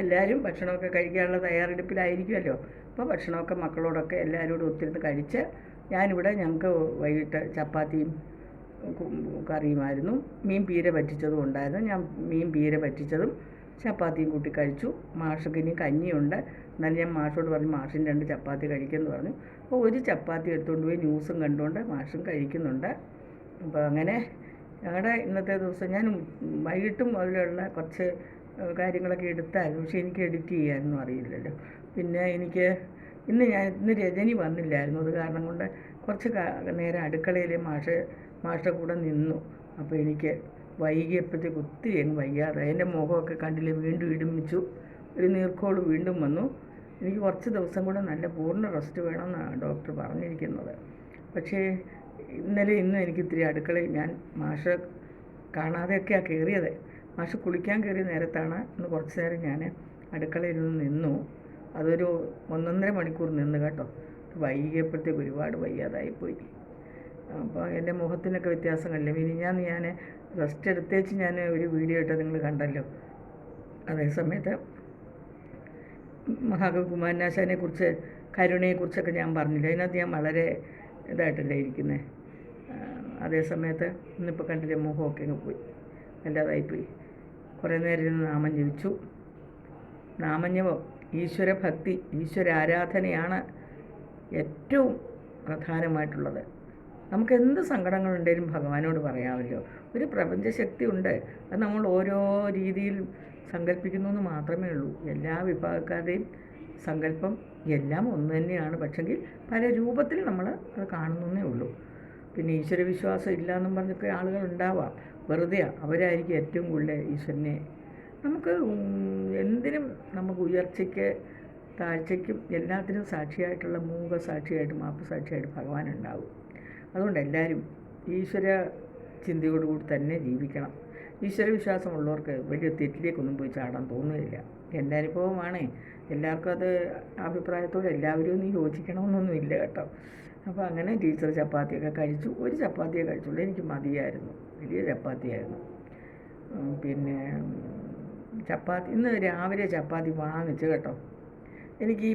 എല്ലാവരും ഭക്ഷണമൊക്കെ കഴിക്കാനുള്ള തയ്യാറെടുപ്പിലായിരിക്കുമല്ലോ. അപ്പോൾ ഭക്ഷണമൊക്കെ മക്കളോടൊക്കെ എല്ലാവരോടും ഒത്തിരുന്ന് കഴിച്ച് ഞാനിവിടെ ഞങ്ങൾക്ക് വൈകിട്ട് ചപ്പാത്തിയും കറിയുമായിരുന്നു. മീൻ പീര പറ്റിച്ചതും ഉണ്ടായിരുന്നു. ഞാൻ മീൻ പീര പറ്റിച്ചതും ചപ്പാത്തിയും കൂട്ടി കഴിച്ചു. മാഷക്ക് ഇനി കഞ്ഞിയുണ്ട്. എന്നാലും ഞാൻ മാഷോട് പറഞ്ഞു മാഷിന് രണ്ട് ചപ്പാത്തി കഴിക്കുമെന്ന് പറഞ്ഞു. അപ്പോൾ ഒരു ചപ്പാത്തി എടുത്തുകൊണ്ട് പോയി ന്യൂസും കണ്ടുകൊണ്ട് മാഷും കഴിക്കുന്നുണ്ട്. അപ്പോൾ അങ്ങനെ ഞങ്ങളുടെ ഇന്നത്തെ ദിവസം ഞാൻ വൈകിട്ടും അതിലുള്ള കുറച്ച് കാര്യങ്ങളൊക്കെ എടുത്തായിരുന്നു. പക്ഷേ എനിക്ക് എഡിറ്റ് ചെയ്യാനൊന്നും അറിയില്ലല്ലോ. പിന്നെ എനിക്ക് ഇന്ന് ഞാൻ ഇന്ന് രജനി വന്നില്ലായിരുന്നു. അത് കാരണം കൊണ്ട് കുറച്ച് നേരം അടുക്കളയിൽ മാഷ മാഷ കൂടെ നിന്നു. അപ്പോൾ എനിക്ക് വൈകിയപ്പോഴത്തേക്ക് ഒത്തിരി അങ്ങ് വയ്യാതെ എന്റെ മുഖമൊക്കെ കണ്ടില്ലേ? വീണ്ടും ഇടുമിച്ചു. ഒരു നീർക്കോൾ വീണ്ടും വന്നു. എനിക്ക് കുറച്ച് ദിവസം കൂടെ നല്ല പൂർണ റെസ്റ്റ് വേണമെന്നാണ് ഡോക്ടർ പറഞ്ഞിരിക്കുന്നത്. പക്ഷേ ഇന്നലെ ഇന്നും എനിക്ക് ഇത്തിരി അടുക്കളയിൽ ഞാൻ മാഷ് കാണാതെയൊക്കെയാണ് കയറിയത്. മാഷ് കുളിക്കാൻ കയറിയ നേരത്താണ് ഇന്ന് കുറച്ച് നേരം ഞാൻ അടുക്കളയിൽ നിന്ന് നിന്നു. അതൊരു ഒന്നൊന്നര മണിക്കൂർ നിന്ന് കേട്ടോ. വൈകിയപ്പോഴത്തേക്ക് ഒരുപാട് വയ്യാതായിപ്പോയി. അപ്പോൾ എന്റെ മുഖത്തിനൊക്കെ വ്യത്യാസം കണ്ടില്ല ഇനി ഞാൻ ഞാൻ റെസ്റ്റ് എടുത്തേച്ച് ഞാൻ ഒരു വീഡിയോ ഇട്ട് നിങ്ങൾ കണ്ടല്ലോ. അതേ സമയത്ത് മഹാകവി കുമാരനാശാനെ കുറിച്ച് കരുണയെക്കുറിച്ചൊക്കെ ഞാൻ പറഞ്ഞില്ല? അതിനകത്ത് ഞാൻ വളരെ ഇതായിട്ടല്ലേ ഇരിക്കുന്നത് അതേ സമയത്ത് ഇന്നിപ്പോൾ കണ്ടില്ലേ മുഖമൊക്കെ അങ്ങ് പോയി. വല്ലാതായിപ്പോയി. കുറേ നേരം ഇരുന്ന് നാമം ജപിച്ചു. നാമജപം ഈശ്വരഭക്തി ഈശ്വര ആരാധനയാണ് ഏറ്റവും പ്രധാനമായിട്ടുള്ളത്. നമുക്ക് എന്ത് സങ്കടങ്ങളുണ്ടെങ്കിലും ഭഗവാനോട് പറയാമല്ലോ. ഒരു പ്രപഞ്ചശക്തി ഉണ്ട്. അത് നമ്മൾ ഓരോ രീതിയിൽ സങ്കല്പിക്കുന്നു എന്ന് മാത്രമേ ഉള്ളൂ. എല്ലാ വിഭാഗക്കാരുടെയും സങ്കല്പം എല്ലാം ഒന്ന് തന്നെയാണ്. പക്ഷെങ്കിൽ പല രൂപത്തിൽ നമ്മൾ അത് കാണുന്നേ ഉള്ളൂ. പിന്നെ ഈശ്വരവിശ്വാസം ഇല്ല എന്നും പറഞ്ഞൊക്കെ ആളുകൾ ഉണ്ടാവാം. വെറുതെ അവരായിരിക്കും ഏറ്റവും കൂടുതൽ ഈശ്വരനെ. നമുക്ക് എന്തിനും നമുക്ക് ഉയർച്ചയ്ക്ക് താഴ്ചയ്ക്കും എല്ലാത്തിനും സാക്ഷിയായിട്ടുള്ള മൂക സാക്ഷിയായിട്ട് മാപ്പ് സാക്ഷിയായിട്ട് ഭഗവാൻ ഉണ്ടാവും. അതുകൊണ്ട് എല്ലാവരും ഈശ്വര ചിന്തയോടുകൂടി തന്നെ ജീവിക്കണം. ഈശ്വരവിശ്വാസമുള്ളവർക്ക് വലിയ തെറ്റിലേക്കൊന്നും പോയി ചാടാൻ തോന്നുകയില്ല. എന്റെ അനുഭവമാണേ എല്ലാവർക്കും അത് അഭിപ്രായത്തോടെ എല്ലാവരും ഒന്നും യോജിക്കണമെന്നൊന്നും ഇല്ല കേട്ടോ. അപ്പോൾ അങ്ങനെ ടീച്ചർ ചപ്പാത്തിയൊക്കെ കഴിച്ചു. ഒരു ചപ്പാത്തിയെ കഴിച്ചുള്ളൂ. എനിക്ക് മതിയായിരുന്നു. വലിയ ചപ്പാത്തിയായിരുന്നു. പിന്നെ ചപ്പാത്തി ഇന്ന് രാവിലെ ചപ്പാത്തി വാങ്ങിച്ചു കേട്ടോ. എനിക്ക് ഈ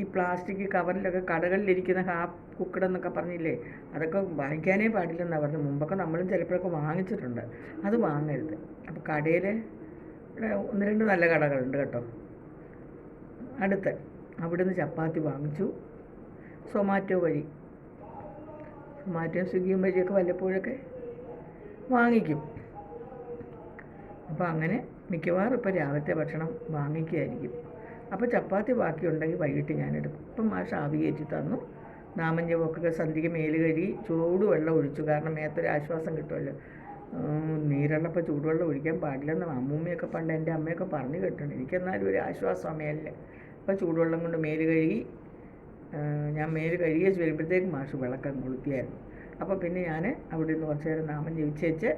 ഈ പ്ലാസ്റ്റിക് കവറിലൊക്കെ കടകളിലിരിക്കുന്ന ഹാഫ് കുക്കഡ് എന്നൊക്കെ പറഞ്ഞില്ലേ അതൊക്കെ വാങ്ങിക്കാനേ പാടില്ലെന്നാണ് പറഞ്ഞത്. മുമ്പൊക്കെ നമ്മളും ചിലപ്പോഴൊക്കെ വാങ്ങിച്ചിട്ടുണ്ട്. അത് വാങ്ങരുത്. അപ്പോൾ കടയിൽ ഒന്ന് രണ്ട് നല്ല കടകളുണ്ട് കേട്ടോ. അടുത്ത് അവിടുന്ന് ചപ്പാത്തി വാങ്ങിച്ചു. സൊമാറ്റോ വഴി. സൊമാറ്റോ സ്വിഗ്ഗിയും വഴിയൊക്കെ വല്ലപ്പോഴൊക്കെ വാങ്ങിക്കും. അപ്പോൾ അങ്ങനെ മിക്കവാറും ഇപ്പോൾ രാവിലത്തെ ഭക്ഷണം വാങ്ങിക്കുകയായിരിക്കും അപ്പോൾ ചപ്പാത്തി ബാക്കിയുണ്ടെങ്കിൽ വൈകിട്ട് ഞാനെടുക്കും. ഇപ്പം മാഷ് ആവി കയറ്റി തന്നു. നാമഞ്ഞവൊക്കെ സന്ധ്യയ്ക്ക് മേൽ കഴുകി ചൂടുവെള്ളം ഒഴിച്ചു. കാരണം മേത്തൊരു ആശ്വാസം കിട്ടുമല്ലോ. നീരുള്ളപ്പോൾ ചൂടുവെള്ളം ഒഴിക്കാൻ പാടില്ലെന്ന് അമ്മൂമ്മയൊക്കെ പണ്ട് എന്റെ അമ്മയൊക്കെ പറഞ്ഞു കേട്ടിട്ടുണ്ട്. എനിക്കെന്നാലും ഒരു ആശ്വാസം മേലിൽ അപ്പോൾ ചൂടുവെള്ളം കൊണ്ട് മേൽ കഴുകി ഞാൻ മേൽ കഴുകിയ വരുമ്പോഴത്തേക്ക് മാഷ് വിളക്കം കൊളുത്തിയായിരുന്നു. അപ്പോൾ പിന്നെ ഞാൻ അവിടെ നിന്ന് കുറച്ച് നേരം നാമം ജപിച്ചേച്ച്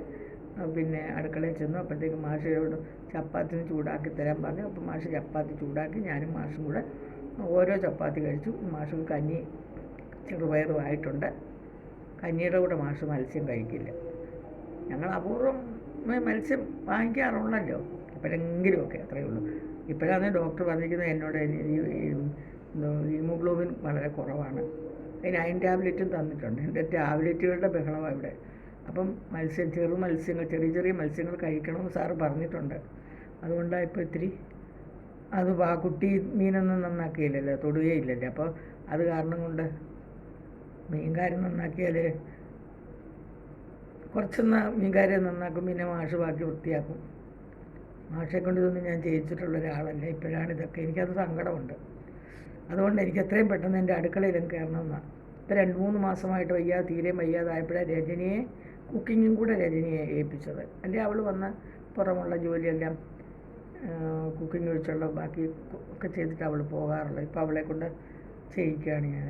പിന്നെ അടുക്കളയിൽ ചെന്നു അപ്പോഴത്തേക്ക് മാഷിയോട് ചപ്പാത്തിന് ചൂടാക്കി തരാൻ പറഞ്ഞു അപ്പോൾ മാഷ് ചപ്പാത്തി ചൂടാക്കി ഞാനും മാഷും കൂടെ ഓരോ ചപ്പാത്തി കഴിച്ചു മാഷും കഞ്ഞി ചെറുപയറുമായിട്ടുണ്ട് കഞ്ഞിയുടെ കൂടെ മാഷ് മത്സ്യം കഴിക്കില്ല ഞങ്ങൾ അപൂർവം മത്സ്യം വാങ്ങിക്കാറുള്ളല്ലോ എപ്പോഴെങ്കിലുമൊക്കെ അത്രയേ ഉള്ളൂ ഇപ്പോഴാണ് ഡോക്ടർ പറഞ്ഞിരിക്കുന്നത് എന്നോട് ഹീമോഗ്ലോബിൻ വളരെ കുറവാണ് അതിന് അയൺ ടാബ്ലറ്റും തന്നിട്ടുണ്ട്. എന്റെ ടാബ്ലറ്റുകളുടെ ബഹളമാണ് ഇവിടെ. അപ്പം മത്സ്യം ചെറു മത്സ്യങ്ങൾ ചെറിയ ചെറിയ മത്സ്യങ്ങൾ കഴിക്കണമെന്ന് സാറ് പറഞ്ഞിട്ടുണ്ട്. അതുകൊണ്ടാണ് ഇപ്പോൾ ഇത്തിരി അത് ആ കുട്ടി മീനൊന്നും നന്നാക്കിയില്ലല്ലോ തൊടുകയേ ഇല്ലല്ലോ. അപ്പോൾ അത് കാരണം കൊണ്ട് മീൻകാരൻ നന്നാക്കിയാൽ കുറച്ചൊന്ന് മീൻകാരെ നന്നാക്കും പിന്നെ മാഷ് ബാക്കി വൃത്തിയാക്കും. മാഷെ കൊണ്ട് ഇതൊന്നും ഞാൻ ചെയ്യിച്ചിട്ടുള്ള ഒരാളല്ല. ഇപ്പോഴാണ് ഇതൊക്കെ. എനിക്കത് സങ്കടമുണ്ട്. അതുകൊണ്ട് എനിക്ക് എത്രയും പെട്ടെന്ന് എന്റെ അടുക്കളയിലും കയറണമെന്നാണ് ഇപ്പോൾ രണ്ട് മൂന്ന് മാസമായിട്ട് വയ്യാതെ തീരെ വയ്യാതായപ്പോഴാണ് രജനിയെ കുക്കിങ്ങും കൂടെ രജനിയെ ഏൽപ്പിച്ചത്. അല്ലെങ്കിൽ അവൾ വന്ന് പുറമുള്ള ജോലിയെല്ലാം കുക്കിംഗ് ഒഴിച്ചുള്ള ബാക്കി ഒക്കെ ചെയ്തിട്ട് അവൾ പോകാറുള്ളത് ഇപ്പോൾ അവളെ കൊണ്ട് ചെയ്യിക്കുകയാണ് ഞാൻ.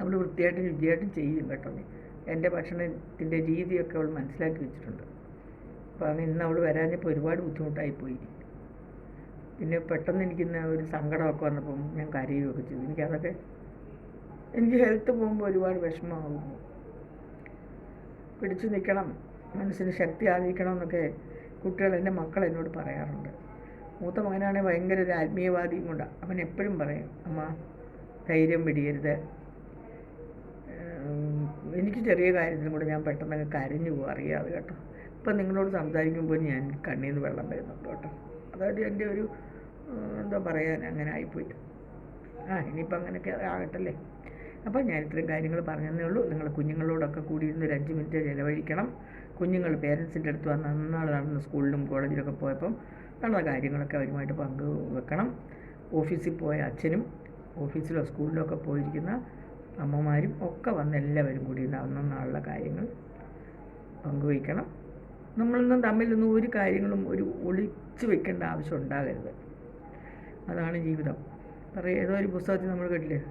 അവൾ വൃത്തിയായിട്ടും രുചിയായിട്ടും ചെയ്യും കേട്ടോ. എന്റെ ഭക്ഷണത്തിന്റെ രീതിയൊക്കെ അവൾ മനസ്സിലാക്കി വെച്ചിട്ടുണ്ട്. അപ്പോൾ അന്ന് ഇന്ന് അവൾ വരാഞ്ഞപ്പോൾ ഒരുപാട് ബുദ്ധിമുട്ടായി പോയി. പിന്നെ പെട്ടെന്ന് എനിക്കിന്ന് ഒരു സങ്കടമൊക്കെ വന്നപ്പം ഞാൻ കരയുകയൊക്കെ ചെയ്തു. എനിക്കതൊക്കെ എനിക്ക് ഹെൽത്ത് പോകുമ്പോൾ ഒരുപാട് വിഷമമാകും പിടിച്ചു നിൽക്കണം മനസ്സിന് ശക്തി ആർജിക്കണം എന്നൊക്കെ കുട്ടികൾ എന്റെ മക്കൾ എന്നോട് പറയാറുണ്ട്. മൂത്ത മകനാണെങ്കിൽ ഭയങ്കര ഒരു ആത്മീയവാദിയും കൊണ്ടാണ് അവൻ എപ്പോഴും പറയും അമ്മ ധൈര്യം പിടിയരുത്. എനിക്ക് ചെറിയ കാര്യത്തിനും കൂടെ ഞാൻ പെട്ടെന്ന് കരഞ്ഞു പോകും അറിയാതെ കേട്ടോ. ഇപ്പം നിങ്ങളോട് സംസാരിക്കുമ്പോൾ ഞാൻ കണ്ണിൽ നിന്ന് വെള്ളം വരുന്നുണ്ട് കേട്ടോ. അതായത് എന്റെ ഒരു എന്താ പറയാൻ അങ്ങനെ ആയിപ്പോയി ആ ഇനിയിപ്പോൾ അങ്ങനെയൊക്കെ ആകട്ടല്ലേ? അപ്പോൾ ഞാൻ ഇത്രയും കാര്യങ്ങൾ പറഞ്ഞതേ ഉള്ളൂ. നിങ്ങൾ കുഞ്ഞുങ്ങളോടൊക്കെ കൂടി ഇരുന്ന് ഒരു അഞ്ച് മിനിറ്റ് ചിലവഴിക്കണം. കുഞ്ഞുങ്ങൾ പേരൻസിന്റെ അടുത്ത് വന്ന് നന്നാൾ നടന്ന് സ്കൂളിലും കോളേജിലൊക്കെ പോയപ്പം നടന്ന കാര്യങ്ങളൊക്കെ അവരുമായിട്ട് പങ്ക് വെക്കണം. ഓഫീസിൽ പോയ അച്ഛനും ഓഫീസിലോ സ്കൂളിലോ ഒക്കെ പോയിരിക്കുന്ന അമ്മമാരും ഒക്കെ വന്ന് എല്ലാവരും കൂടി ഇരുന്ന് അന്നന്നുള്ള കാര്യങ്ങൾ പങ്കുവയ്ക്കണം നമ്മളൊന്നും തമ്മിലൊന്നും ഒരു കാര്യങ്ങളും ഒരു ഒളിച്ചു വെക്കേണ്ട ആവശ്യം ഉണ്ടാകരുത്. അതാണ് ജീവിതം. പറയുക ഏതോ ഒരു പുസ്തകത്തിൽ നമ്മൾ കേട്ടില്ലേ?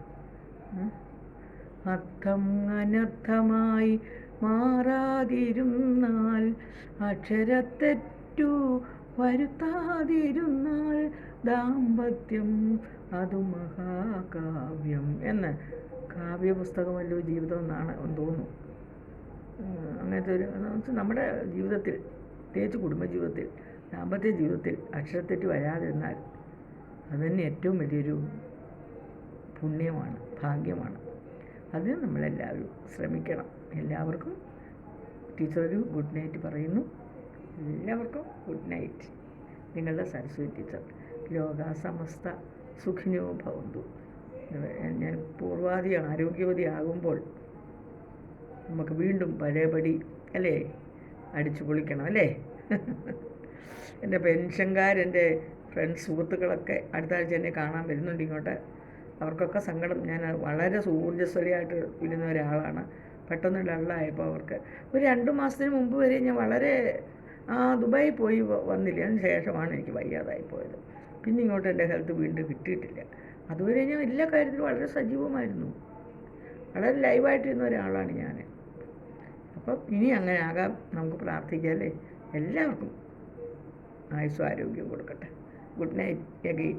അർത്ഥം അനർത്ഥമായി മാറാതിരുന്നാൽ അക്ഷരത്തെറ്റു വരുത്താതിരുന്നാൽ ദാമ്പത്യം അതു മഹാകാവ്യം എന്ന്. കാവ്യപുസ്തകമല്ലോ ജീവിതം എന്നാണ് എന്ന് തോന്നുന്നു. അങ്ങനത്തെ ഒരു നമ്മുടെ ജീവിതത്തിൽ പ്രത്യേകിച്ച് കുടുംബജീവിതത്തിൽ ദാമ്പത്യ ജീവിതത്തിൽ അക്ഷരത്തെറ്റ് വരാതിരുന്നാൽ അതുതന്നെ ഏറ്റവും വലിയൊരു പുണ്യമാണ് ഭാഗ്യമാണ്. അതിന് നമ്മളെല്ലാവരും ശ്രമിക്കണം. എല്ലാവർക്കും ടീച്ചർ ഒരു ഗുഡ് നൈറ്റ് പറയുന്നു. എല്ലാവർക്കും ഗുഡ് നൈറ്റ്. നിങ്ങളുടെ സരസ്വതി ടീച്ചർ ലോക സമസ്ത സുഖിനോ ഭവന്തു. ഞാൻ പൂർവാധിയാണ് ആകുമ്പോൾ നമുക്ക് വീണ്ടും പഴയപടി അല്ലേ? അടിച്ചു പൊളിക്കണം അല്ലേ? എന്റെ പെൻഷൻകാരെന്റെ ഫ്രണ്ട്സ് സുഹൃത്തുക്കളൊക്കെ അടുത്ത ആഴ്ച എന്നെ കാണാൻ വരുന്നുണ്ട് ഇങ്ങോട്ട്. അവർക്കൊക്കെ സങ്കടം. ഞാൻ വളരെ ഊർജസ്വലയായിട്ട് ഇരുന്ന ഒരാളാണ്. പെട്ടെന്ന് ഡള്ളായപ്പോൾ അവർക്ക്. ഒരു രണ്ട് മാസത്തിന് മുമ്പ് വരെ ഞാൻ വളരെ ആ ദുബായി പോയി വന്നില്ല. അതിന് ശേഷമാണ് എനിക്ക് വയ്യാതായി പോയത്. പിന്നെ ഇങ്ങോട്ട് എന്റെ ഹെൽത്ത് വീണ്ടും കിട്ടിയിട്ടില്ല. അതുവരെ ഞാൻ എല്ലാ കാര്യത്തിലും വളരെ സജീവമായിരുന്നു. വളരെ ലൈവായിട്ടിരുന്ന ഒരാളാണ് ഞാൻ. അപ്പം ഇനി അങ്ങനെ ആകാം നമുക്ക് പ്രാർത്ഥിക്കാം അല്ലേ എല്ലാവർക്കും ആയുസ്സും ആരോഗ്യവും കൊടുക്കട്ടെ. Good night again